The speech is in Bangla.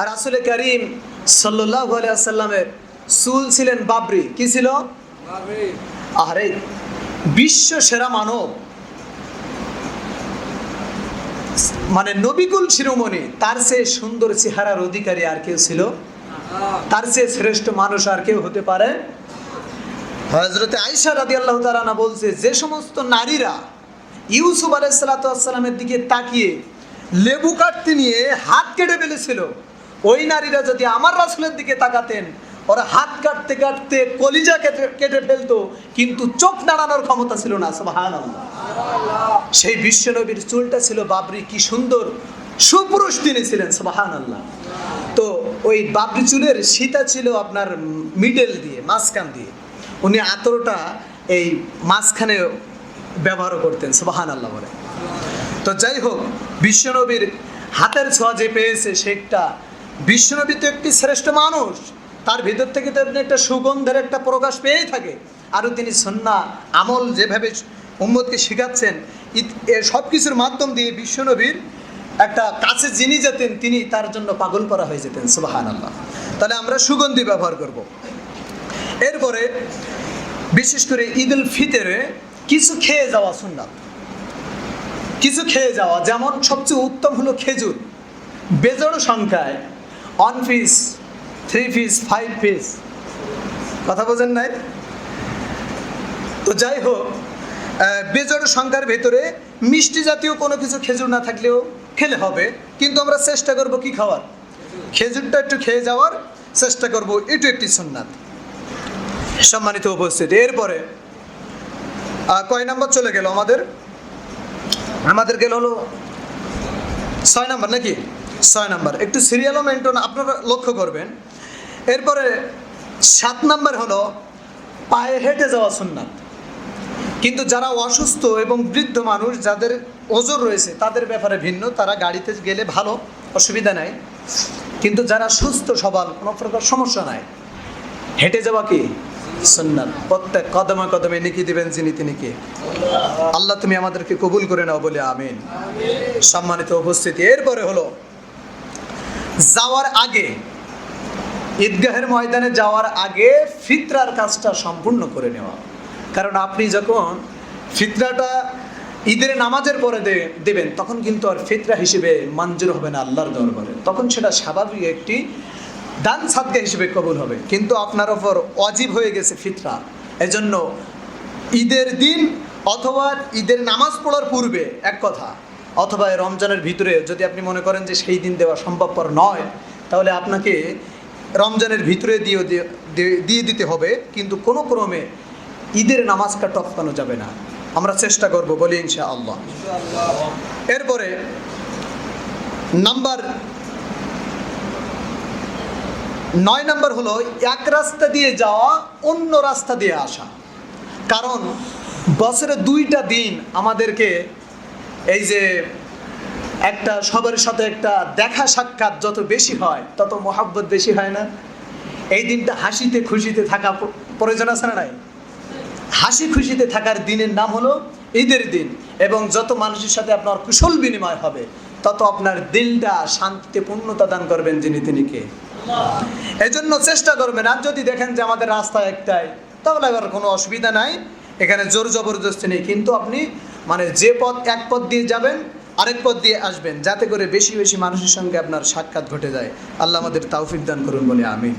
আর আসলে করিম সাল্লাহ আলিয়াল্লামের চুল ছিলেন বাবরি। কি ছিল? আরে বিশ্ব সেরা মানব। মানে নবিকুল শিরোমণি তার চেয়ে সুন্দর চেহারার অধিকারী আর কেউ ছিল? তার চেয়ে শ্রেষ্ঠ মানুষ আর কেউ হতে পারে? হজরতে আইসা রাদি আল্লাহ তালানা বলছে যে সমস্ত নারীরা ইউসুফ আলাইসালাতামের দিকে তাকিয়ে লেবু কাটতে নিয়ে হাত কেটে ফেলেছিল ওই নারীরা যদি আমার রাসুলের দিকে তাকাতেন, ওরা হাত কাটতে কাটতে কলিজা কেটে কেটে ফেলতো, কিন্তু চোখ নাড়ানোর ক্ষমতা ছিল না সুবহান সেই বিশ্বনবীর চুলটা ছিল বাবরি, কি সুন্দর। সুপুরুষ তিনি ছিলেন সুবাহান আল্লাহ তো ওই বাবরি চুলের সীতা ছিল আপনার মিডেল দিয়ে, মাঝখান দিয়ে। উনি আতরটা এই মাঝখানে ব্যবহার করতেন সুবাহান আল্লাহ বলে। তো যাই হোক, বিশ্বনবীর হাতের ছোঁয়া যে পেয়েছে সেটা বিশ্বনবী তো একটি শ্রেষ্ঠ মানুষ, তার ভিতর থেকে তো আপনি একটা সুগন্ধের একটা প্রকাশ পেয়েই থাকে। আরও তিনি সন্না, আমল যেভাবে উম্মদকে শেখাচ্ছেন সব কিছুর মাধ্যম দিয়ে বিশ্বনবীর একটা কাছে যিনি যেতেন, তিনি তার জন্য পাগল করা হয়ে যেতেন সুবাহান আল্লাহ তাহলে আমরা সুগন্ধি ব্যবহার করব। এরপরে বিশেষ করে ঈদ উল ফিতরে কিছু খেয়ে যাওয়া সুন্নাত। কিছু খেয়ে যাওয়া, যেমন সবচেয়ে উত্তম হলো খেজুর। বেজড় সংখ্যায় one piece three piece five piece কথা বোঝেন নাই? তো যাই হোক বেজড় সংখ্যার ভেতরে মিষ্টি জাতীয় কোনো কিছু খেজুর না থাকলেও খেলে হবে, কিন্তু আমরা চেষ্টা করব কি খাওয়ার? খেজুরটা একটু খেয়ে যাওয়ার চেষ্টা করব, এটু একটি সুন্নাত। সম্মানিত উপস্থিত, এরপরে কয় নাম্বার চলে গেল আমাদের? আমাদের গেল হলো ছয় নাম্বার নাকি? ছয় নাম্বার। একটু সিরিয়ালও মেনটেন আপনারা লক্ষ্য করবেন। এরপরে সাত নাম্বার হলো, পায়ে হেঁটে যাওয়া সুন্নাত। কিন্তু যারা অসুস্থ এবং বৃদ্ধ মানুষ, যাদের ওজন রয়েছে, তাদের ব্যাপারে ভিন্ন। তারা গাড়িতে গেলে ভালো, অসুবিধা নাই। কিন্তু যারা সুস্থ সবল, কোনো প্রকার সমস্যা নাই। হেঁটে যাওয়া কি? সুন্নাত। প্রত্যেক কদমে কদমে নিকি দিবেন যিনি তিনি কে। আল্লাহ তুমি আমাদেরকে কবুল করে নাও বলে, আমিন। সম্মানিত উপস্থিতি। এরপরে হলো যাওয়ার আগে, ঈদগাহের ময়দানে যাওয়ার আগে ফিতরার কাজটা সম্পূর্ণ করে নেওয়া। কারণ আপনি যখন ফিতরাটা ঈদের নামাজের পরে দেবেন, তখন কিন্তু আর ফিতরা হিসেবে মঞ্জুর হবে না আল্লাহর দরবারে। তখন সেটা স্বাভাবিক একটি দান সাদকা হিসেবে কবুল হবে। কিন্তু আপনার ওপর অজীব হয়ে গেছে ফিতরা। এজন্য ঈদের দিন অথবা ঈদের নামাজ পড়ার পূর্বে, এক কথা অথবা রমজানের ভিতরে যদি আপনি মনে করেন যে সেই দিন দেওয়া সম্ভবপর নয়, তাহলে আপনাকে রমজানের ভিতরে দিয়ে দিয়ে- দিয়ে দিতে হবে, কিন্তু কোনো ক্রমে ঈদের নামাজটা টপকানো যাবে না। আমরা চেষ্টা করব বলি ইনশা আল্লাহ এরপরে নাম্বার নয় নাম্বার হলো, এক রাস্তা দিয়ে যাওয়া, অন্য রাস্তা দিয়ে আসা। কারণ বছরে দুইটা দিন আমাদেরকে এই যে একটা সবার সাথে একটা দেখা সাক্ষাৎ যত বেশি হয়, তত মোহাব্বত বেশি হয় না? এই দিনটা হাসিতে খুশিতে থাকা প্রয়োজন আছে না নাই? হাসি খুশিতে থাকার দিনের নাম হলো ঈদের দিন এবং যত মানুষের সাথে আপনার কুশল বিনিময় হবে, তত আপনার দিলটা শান্তিতে পূর্ণতা দান করবেন যিনি তিনি কে। এজন্য চেষ্টা করবেন। আর যদি দেখেন যে আমাদের রাস্তা একটাই, তাহলে এবার কোনো অসুবিধা নাই। এখানে জোর জবরদস্তি নেই। কিন্তু আপনি মানে যে পথ এক পথ দিয়ে যাবেন, আরেক পথ দিয়ে আসবেন, যাতে করে বেশি বেশি মানুষের সঙ্গে আপনার সাক্ষাৎ ঘটে যায়। আল্লাহ আমাদের তাওফিক দান করুন বলে আমি